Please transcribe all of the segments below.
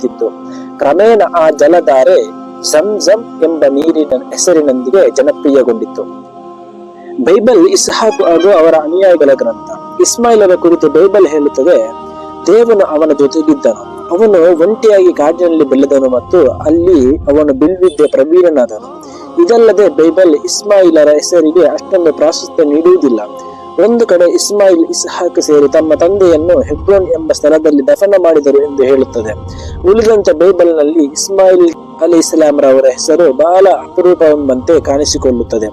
ಹರಿಯುತ್ತಿತ್ತು ಕ್ರಮೇಣ ಆ ಜಲಧಾರೆ ಜಮ್ ಜಮ್ ಎಂಬ ನೀರಿನ ಹೆಸರಿನೊಂದಿಗೆ ಜನಪ್ರಿಯಗೊಂಡಿತ್ತು. ಬೈಬಲ್ ಇಸ್ಹಾಕ್ ಹಾಗೂ ಅವರ ಅನುಯಾಯಿಗಳ ಗ್ರಂಥ. ಇಸ್ಮಾಯಿಲರ ಕುರಿತು ಬೈಬಲ್ ಹೇಳುತ್ತದೆ, ದೇವನು ಅವನ ಜೊತೆಗಿದ್ದನು. ಅವನು ಒಂಟಿಯಾಗಿ ಕಾಡಿನಲ್ಲಿ ಬೆಳೆದನು ಮತ್ತು ಅಲ್ಲಿ ಅವನು ಬಿಲ್ವಿದ್ದೆ ಪ್ರವೀಣನಾದನು. ಇದಲ್ಲದೆ ಬೈಬಲ್ ಇಸ್ಮಾಯಿಲರ ಹೆಸರಿಗೆ ಅಷ್ಟೊಂದು ಪ್ರಾಶಸ್ತ್ಯ ನೀಡುವುದಿಲ್ಲ. ಒಂದು ಕಡೆ ಇಸ್ಮಾಯಿಲ್, ಇಸ್ಹಾಕ್ ಸೇರಿ ತಮ್ಮ ತಂದೆಯನ್ನು ಹೆಬ್ರೋನ್ ಎಂಬ ಸ್ಥಳದಲ್ಲಿ ದಫನ ಮಾಡಿದರು ಎಂದು ಹೇಳುತ್ತದೆ. ಉಳಿದಂತೆ ಬೈಬಲ್ನಲ್ಲಿ ಇಸ್ಮಾಯಿಲ್ ಅಲಿ ಇಸ್ಲಾಂರವರ ಹೆಸರು ಬಹಳ ಅಪರೂಪವೆಂಬಂತೆ ಕಾಣಿಸಿಕೊಳ್ಳುತ್ತದೆ.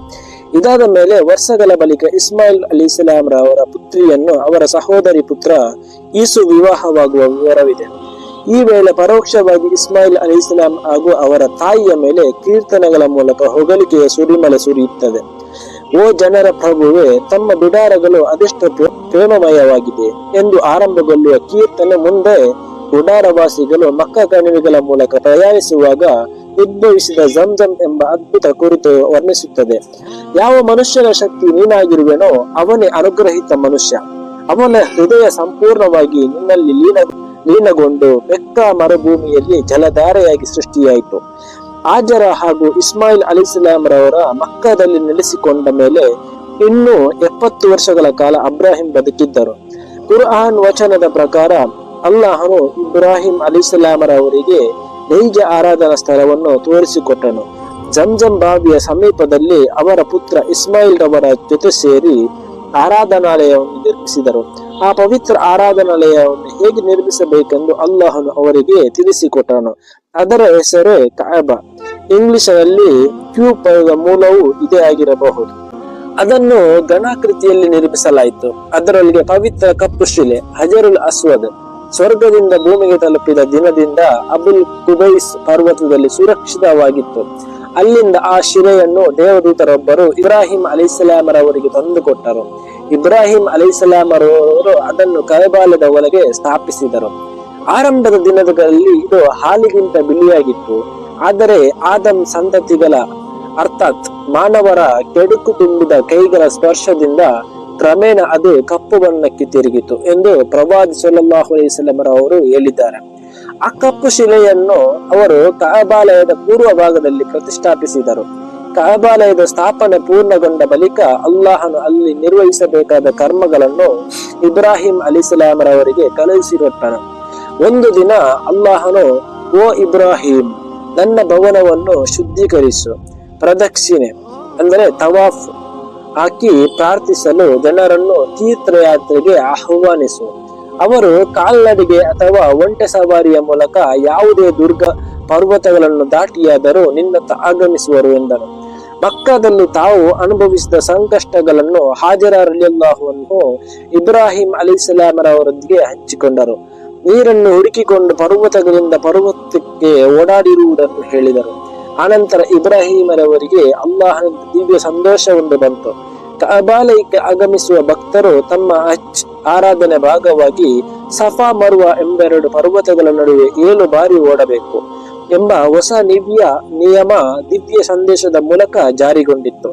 ಇದಾದ ಮೇಲೆ ವರ್ಷಗಳ ಬಳಿಕ ಇಸ್ಮಾಯಿಲ್ ಅಲಿ ಇಸ್ಲಾಂರವರ ಪುತ್ರಿಯನ್ನು ಅವರ ಸಹೋದರಿ ಪುತ್ರ ಈಸು ವಿವಾಹವಾಗುವ ವಿವರವಿದೆ. ಈ ವೇಳೆ ಪರೋಕ್ಷವಾಗಿ ಇಸ್ಮಾಯಿಲ್ ಅಲಿ ಇಸ್ಲಾಂ ಹಾಗೂ ಅವರ ತಾಯಿಯ ಮೇಲೆ ಕೀರ್ತನೆಗಳ ಮೂಲಕ ಹೊಗಳಿಕೆಯ ಸುರಿಮಳೆ ಸುರಿಯುತ್ತದೆ. ಓ ಜನರ ಪ್ರಭುವೆ, ತಮ್ಮ ಬಿಡಾರಗಳು ಅದೆಷ್ಟು ಪ್ರ- ಪ್ರೇಮಮಯವಾಗಿದೆ ಎಂದು ಆರಂಭಗೊಳ್ಳುವ ಕೀರ್ತನೆ ಮುಂದೆ ಗುಡಾರವಾಸಿಗಳು ಮಕ್ಕ ಕಣಿವೆಗಳ ಮೂಲಕ ಪ್ರಯಾಣಿಸುವಾಗ ಉದ್ಭವಿಸಿದ ಜಂಜಂ ಎಂಬ ಅದ್ಭುತ ಕುರಿತು ವರ್ಣಿಸುತ್ತದೆ. ಯಾವ ಮನುಷ್ಯನ ಶಕ್ತಿ ನೀನಾಗಿರುವೆನೋ, ಅವನೇ ಅನುಗ್ರಹಿತ ಮನುಷ್ಯ. ಅವನ ಹೃದಯ ಸಂಪೂರ್ಣವಾಗಿ ನಿನ್ನಲ್ಲಿ ಲೀನ, ಲೀನಗೊಂಡು ಬೆಕ್ಕ ಮರುಭೂಮಿಯಲ್ಲಿ ಜಲಧಾರೆಯಾಗಿ ಸೃಷ್ಟಿಯಾಯಿತು. ಆಜರ ಹಾಗೂ ಇಸ್ಮಾಯಿಲ್ ಅಲಿಸ್ಲಾಂರವರ ಮಕ್ಕದಲ್ಲಿ ನೆಲೆಸಿಕೊಂಡ ಮೇಲೆ ಇನ್ನೂ ಎಪ್ಪತ್ತು ವರ್ಷಗಳ ಕಾಲ ಅಬ್ರಾಹಿಂ ಬದುಕಿದ್ದರು. ಕುರ್ಆನ್ ವಚನದ ಪ್ರಕಾರ ಅಲ್ಲಾಹನು ಇಬ್ರಾಹಿಂ ಅಲಿಸ್ಲಾಮರವರಿಗೆ ನೈಜ ಆರಾಧನಾ ಸ್ಥಳವನ್ನು ತೋರಿಸಿಕೊಟ್ಟನು. ಜಂಜಂ ಬಾವಿಯ ಸಮೀಪದಲ್ಲಿ ಅವರ ಪುತ್ರ ಇಸ್ಮಾಯಿಲ್ ರವರ ಜೊತೆ ಸೇರಿ ಆರಾಧನಾಲಯವನ್ನು ನಿರ್ಮಿಸಿದರು. ಆ ಪವಿತ್ರ ಆರಾಧನಾಲಯವನ್ನು ಹೇಗೆ ನಿರ್ಮಿಸಬೇಕೆಂದು ಅಲ್ಲಾಹನು ಅವರಿಗೆ ತಿಳಿಸಿಕೊಟ್ಟನು. ಅದರ ಹೆಸರೇ ಕಾಯಬ. ಇಂಗ್ಲಿಷನಲ್ಲಿ ಕ್ಯೂ ಪದದ ಮೂಲವು ಇದೇ ಆಗಿರಬಹುದು. ಅದನ್ನು ಘನಾಕೃತಿಯಲ್ಲಿ ನಿರ್ಮಿಸಲಾಯಿತು ಅದರೊಳಗೆ ಪವಿತ್ರ ಕಪ್ಪು ಶಿಲೆ, ಹಜರುಲ್ ಅಸ್ವದ್, ಸ್ವರ್ಗದಿಂದ ಭೂಮಿಗೆ ತಲುಪಿದ ದಿನದಿಂದ ಅಬುಲ್ ಕುಬೈಸ್ ಪರ್ವತದಲ್ಲಿ ಸುರಕ್ಷಿತವಾಗಿತ್ತು. ಅಲ್ಲಿಂದ ಆ ಶಿಲೆಯನ್ನು ದೇವದೂತರೊಬ್ಬರು ಇಬ್ರಾಹಿಂ ಅಲಿಸಲಾಮರವರಿಗೆ ತಂದುಕೊಟ್ಟರು. ಇಬ್ರಾಹಿಂ ಅಲಿಸಲಾಮರವರು ಅದನ್ನು ಕೈಬಾಲದ ಒಳಗೆ ಸ್ಥಾಪಿಸಿದರು. ಆರಂಭದ ದಿನಗಳಲ್ಲಿ ಇದು ಹಾಲಿಗಿಂತ ಬಿಳಿಯಾಗಿತ್ತು. ಆದರೆ ಆದಂ ಸಂತತಿಗಳ, ಅರ್ಥಾತ್ ಮಾನವರ ಕೆಡುಕು ತುಂಬಿದ ಕೈಗಳ ಸ್ಪರ್ಶದಿಂದ ಕ್ರಮೇಣ ಅದು ಕಪ್ಪು ಬಣ್ಣಕ್ಕೆ ತಿರುಗಿತು ಎಂದು ಪ್ರವಾದಿ ಸೊಲ್ಲಾಹು ಅಲೈಸಲಮರ ಅವರು ಹೇಳಿದ್ದಾರೆ. ಆ ಕಪ್ಪು ಶಿಲೆಯನ್ನು ಅವರು ಕಹಬಾಲಯದ ಪೂರ್ವ ಭಾಗದಲ್ಲಿ ಪ್ರತಿಷ್ಠಾಪಿಸಿದರು. ಕಹಬಾಲಯದ ಸ್ಥಾಪನೆ ಪೂರ್ಣಗೊಂಡ ಬಳಿಕ ಅಲ್ಲಾಹನು ಅಲ್ಲಿ ನಿರ್ವಹಿಸಬೇಕಾದ ಕರ್ಮಗಳನ್ನು ಇಬ್ರಾಹಿಂ ಅಲಿಸಲಾಮರವರಿಗೆ ಕಳುಹಿಸಿಕೊಟ್ಟನು. ಒಂದು ದಿನ ಅಲ್ಲಾಹನು, ಓ ಇಬ್ರಾಹಿಂ ನನ್ನ ಭವನವನ್ನು ಶುದ್ಧೀಕರಿಸು. ಪ್ರದಕ್ಷಿಣೆ. ಅಂದರೆ ತವಾಫ್ ಹಾಕಿ ಪ್ರಾರ್ಥಿಸಲು ಜನರನ್ನು ತೀರ್ಥಯಾತ್ರೆಗೆ ಆಹ್ವಾನಿಸು. ಅವರು ಕಾಲ್ನಡಿಗೆ ಅಥವಾ ಒಂಟೆ ಸವಾರಿಯ ಮೂಲಕ ಯಾವುದೇ ದುರ್ಗ ಪರ್ವತಗಳನ್ನು ದಾಟಿಯಾದರೂ ನಿನ್ನತ್ತ ಆಗಮಿಸುವರು ಎಂದರು. ಮಕ್ಕದಲ್ಲಿ ತಾವು ಅನುಭವಿಸಿದ ಸಂಕಷ್ಟಗಳನ್ನು ಹಾಜರಲ್ಲಿಯಲ್ಲಾಹುವನ್ನು ಇಬ್ರಾಹಿಂ ಅಲಿ ಸಲಾಮರವರೊಂದಿಗೆ ಹಂಚಿಕೊಂಡರು. ನೀರನ್ನು ಹುಡುಕಿಕೊಂಡು ಪರ್ವತಗಳಿಂದ ಪರ್ವತಕ್ಕೆ ಓಡಾಡಿರುವುದನ್ನು ಹೇಳಿದರು. ಆನಂತರ ಇಬ್ರಾಹಿಮರವರಿಗೆ ಅಲ್ಲಾಹನ ದಿವ್ಯ ಸಂತೋಷವೊಂದು ಬಂತು. ಕಬಾಲಯಕ್ಕೆ ಆಗಮಿಸುವ ಭಕ್ತರು ತಮ್ಮ ಅಚ್ ಆರಾಧನೆ ಭಾಗವಾಗಿ ಸಫಾ ಮರುವ ಎಂಬೆರಡು ಪರ್ವತಗಳ ನಡುವೆ ಏಳು ಬಾರಿ ಓಡಬೇಕು ಎಂಬ ಹೊಸ ನಿವ್ಯ ನಿಯಮ ದಿವ್ಯ ಸಂದೇಶದ ಮೂಲಕ ಜಾರಿಗೊಂಡಿತ್ತು.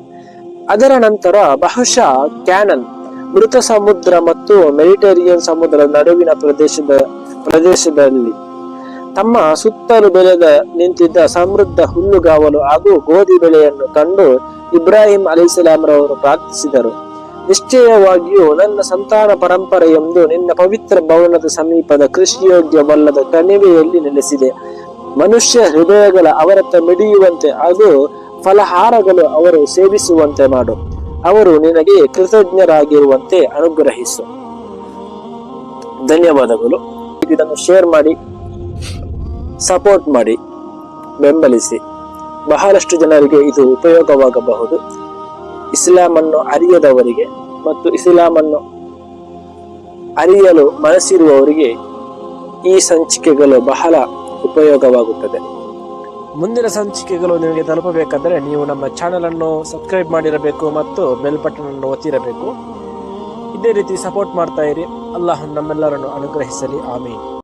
ಅದರ ನಂತರ ಬಹುಶಃ ಕ್ಯಾನನ್ ಮೃತ ಸಮುದ್ರ ಮತ್ತು ಮೆಡಿಟೇರಿಯನ್ ಸಮುದ್ರದ ನಡುವಿನ ಪ್ರದೇಶದ ಪ್ರದೇಶದಲ್ಲಿ ತಮ್ಮ ಸುತ್ತಲೂ ಬೆಳೆದ ನಿಂತಿದ್ದ ಸಮೃದ್ಧ ಹುಲ್ಲುಗಾವಲು ಹಾಗೂ ಗೋಧಿ ಬೆಳೆಯನ್ನು ಕಂಡು ಇಬ್ರಾಹಿಂ ಅಲಿಸಲಾಂರವರು ಪ್ರಾರ್ಥಿಸಿದರು. ನಿಶ್ಚಯವಾಗಿಯೂ ನನ್ನ ಸಂತಾನ ಪರಂಪರೆಯೊಂದು ನಿನ್ನ ಪವಿತ್ರ ಭವನದ ಸಮೀಪದ ಕೃಷಿಯೋಗ್ಯವಲ್ಲದ ಕಣಿವೆಯಲ್ಲಿ ನೆಲೆಸಿದೆ. ಮನುಷ್ಯ ಹೃದಯಗಳ ಅವರತ್ತ ಮಿಡಿಯುವಂತೆ ಹಾಗೂ ಫಲಹಾರಗಳು ಅವರು ಸೇವಿಸುವಂತೆ ಮಾಡು. ಅವರು ನಿನಗೆ ಕೃತಜ್ಞರಾಗಿರುವಂತೆ ಅನುಗ್ರಹಿಸು. ಧನ್ಯವಾದಗಳು. ಇದನ್ನು ಶೇರ್ ಮಾಡಿ ಸಪೋರ್ಟ್ ಮಾಡಿ, ಬೆಂಬಲಿಸಿ. ಬಹಳಷ್ಟು ಜನರಿಗೆ ಇದು ಉಪಯೋಗವಾಗಬಹುದು. ಇಸ್ಲಾಂ ಅನ್ನು ಅರಿಯದವರಿಗೆ ಮತ್ತು ಇಸ್ಲಾಂ ಅನ್ನು ಅರಿಯಲು ಮನಸ್ಸಿರುವವರಿಗೆ ಈ ಸಂಚಿಕೆಗಳು ಬಹಳ ಉಪಯೋಗವಾಗುತ್ತದೆ. ಮುಂದಿನ ಸಂಚಿಕೆಗಳು ನಿಮಗೆ ತಲುಪಬೇಕಾದರೆ ನೀವು ನಮ್ಮ ಚಾನೆಲ್ ಅನ್ನು ಸಬ್ಸ್ಕ್ರೈಬ್ ಮಾಡಿರಬೇಕು ಮತ್ತು ಬೆಲ್ ಬಟನ್ ಅನ್ನು ಒತ್ತಿರಬೇಕು. ಇದೇ ರೀತಿ ಸಪೋರ್ಟ್ ಮಾಡ್ತಾ ಇರಿ. ಅಲ್ಲಾಹ್ ನಮ್ಮೆಲ್ಲರನ್ನು ಅನುಗ್ರಹಿಸಲಿ. ಆಮೀನ್.